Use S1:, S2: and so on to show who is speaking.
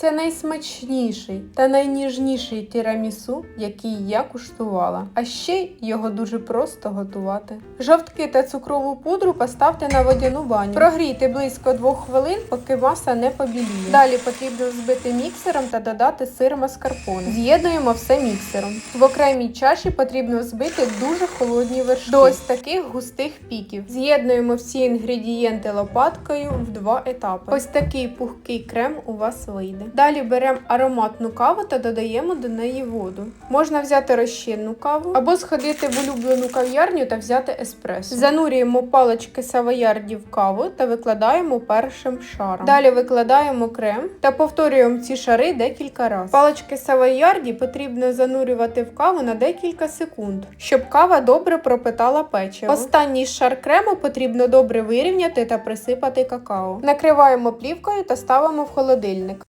S1: Це найсмачніший та найніжніший тірамісу, який я куштувала. А ще його дуже просто готувати. Жовтки та цукрову пудру поставте на водяну баню. Прогрійте близько 2 хвилин, поки маса не побіліє. Далі потрібно взбити міксером та додати сир маскарпоне. З'єднуємо все міксером. В окремій чаші потрібно взбити дуже холодні вершки до ось таких густих піків. З'єднуємо всі інгредієнти лопаткою в два етапи. Ось такий пухкий крем у вас вийде. Далі беремо ароматну каву та додаємо до неї воду. Можна взяти розчинну каву або сходити в улюблену кав'ярню та взяти еспресо. Занурюємо палички савоярді в каву та викладаємо першим шаром. Далі викладаємо крем та повторюємо ці шари декілька разів. Палички савоярді потрібно занурювати в каву на декілька секунд, щоб кава добре пропитала печиво. Останній шар крему потрібно добре вирівняти та присипати какао. Накриваємо плівкою та ставимо в холодильник.